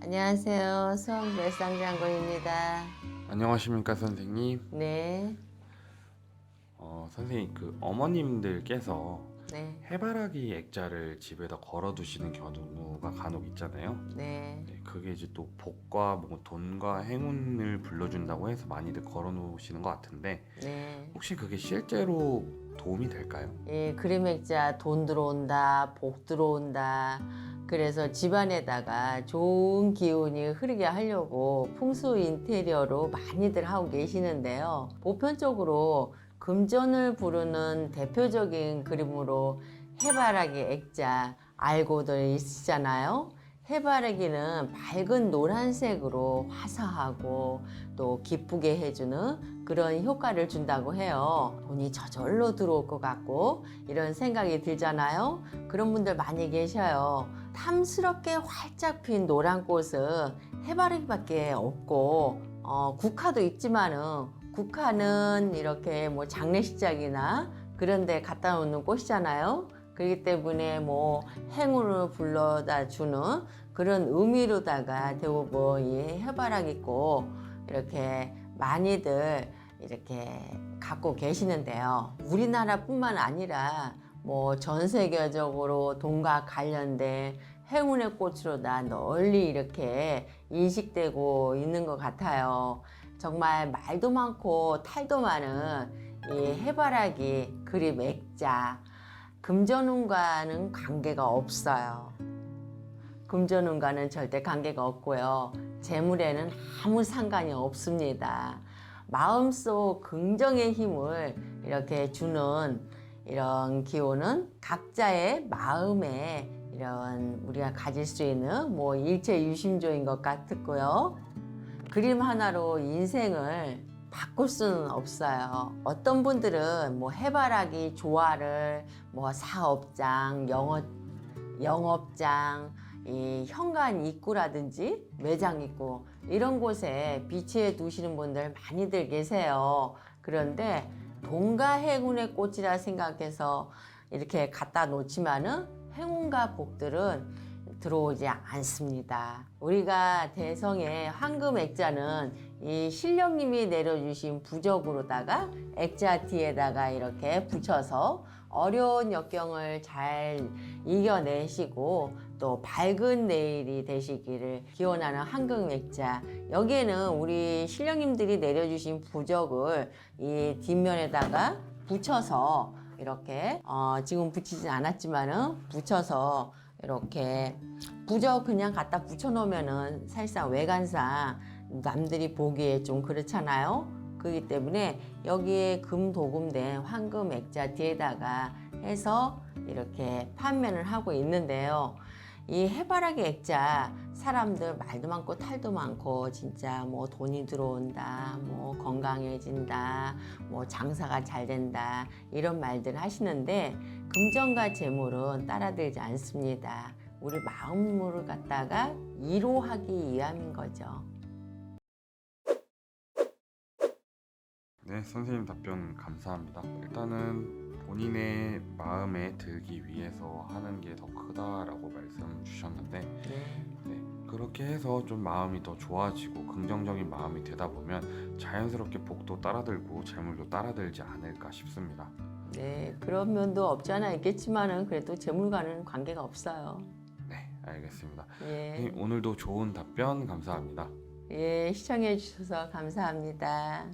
안녕하세요. 수원 멸상장군입니다. 안녕하십니까 선생님. 네, 어, 선생님 그 어머님들께서 네, 해바라기 액자를 집에다 걸어두시는 경우가 간혹 있잖아요. 네. 네, 그게 이제 또 복과 뭐 돈과 행운을 불러준다고 해서 많이들 걸어놓으시는 것 같은데 네. 혹시 그게 실제로 도움이 될까요? 이 그림 액자 돈 들어온다, 복 들어온다. 그래서 집안에다가 좋은 기운이 흐르게 하려고 풍수 인테리어로 많이들 하고 계시는데요. 보편적으로 금전을 부르는 대표적인 그림으로 해바라기 액자 알고들 있으시잖아요. 해바라기는 밝은 노란색으로 화사하고 또 기쁘게 해주는 그런 효과를 준다고 해요. 돈이 저절로 들어올 것 같고 이런 생각이 들잖아요. 그런 분들 많이 계셔요. 탐스럽게 활짝 핀 노란 꽃은 해바라기밖에 없고 어, 국화도 있지만은 국화는 이렇게 뭐 장례식장이나 그런 데 갖다 놓는 꽃이잖아요. 그렇기 때문에 뭐 행운을 불러다 주는 그런 의미로다가 대부분 이 해바라기 꽃 이렇게 많이들 이렇게 갖고 계시는데요. 우리나라뿐만 아니라 뭐 전 세계적으로 돈과 관련된 행운의 꽃으로 다 널리 이렇게 인식되고 있는 것 같아요. 정말 말도 많고 탈도 많은 이 해바라기 그립 액자 금전운과는 관계가 없어요. 금전운과는 절대 관계가 없고요. 재물에는 아무 상관이 없습니다. 마음속 긍정의 힘을 이렇게 주는 이런 기호는 각자의 마음에 이런 우리가 가질 수 있는 뭐 일체 유심조인 것 같고요. 그림 하나로 인생을 바꿀 수는 없어요. 어떤 분들은 뭐 해바라기 조화를 뭐 사업장, 영업, 영업장, 이 현관 입구라든지 매장 입구 이런 곳에 비치해 두시는 분들 많이들 계세요. 그런데 돈과 행운의 꽃이라 생각해서 이렇게 갖다 놓지만은 행운과 복들은 들어오지 않습니다. 우리가 대성의 황금 액자는 이 신령님이 내려주신 부적으로다가 액자 뒤에다가 이렇게 붙여서 어려운 역경을 잘 이겨내시고 또 밝은 내일이 되시기를 기원하는 황금 액자. 여기에는 우리 신령님들이 내려주신 부적을 이 뒷면에다가 붙여서 이렇게 어, 지금 붙이진 않았지만은 붙여서 이렇게 부적 그냥 갖다 붙여놓으면은 사실상 외관상 남들이 보기에 좀 그렇잖아요. 그렇기 때문에 여기에 금 도금된 황금 액자 뒤에다가 해서 이렇게 판매를 하고 있는데요. 이 해바라기 액자 사람들 말도 많고 탈도 많고 진짜 뭐 돈이 들어온다 뭐 건강해진다 뭐 장사가 잘 된다 이런 말들 하시는데 금전과 재물은 따라들지 않습니다. 우리 마음을 갖다가 이로하기 위함인 거죠 네, 선생님 답변 감사합니다. 일단은 본인의 마음에 들기 위해서 하는 게 더 크다라고 말씀 주셨는데 네. 네, 그렇게 해서 좀 마음이 더 좋아지고 긍정적인 마음이 되다 보면 자연스럽게 복도 따라들고 재물도 따라들지 않을까 싶습니다. 네 그런 면도 없지 않아 있겠지만은 그래도 재물과는 관계가 없어요 네, 알겠습니다. 예, 선생님, 오늘도 좋은 답변 감사합니다. 예 시청해 주셔서 감사합니다.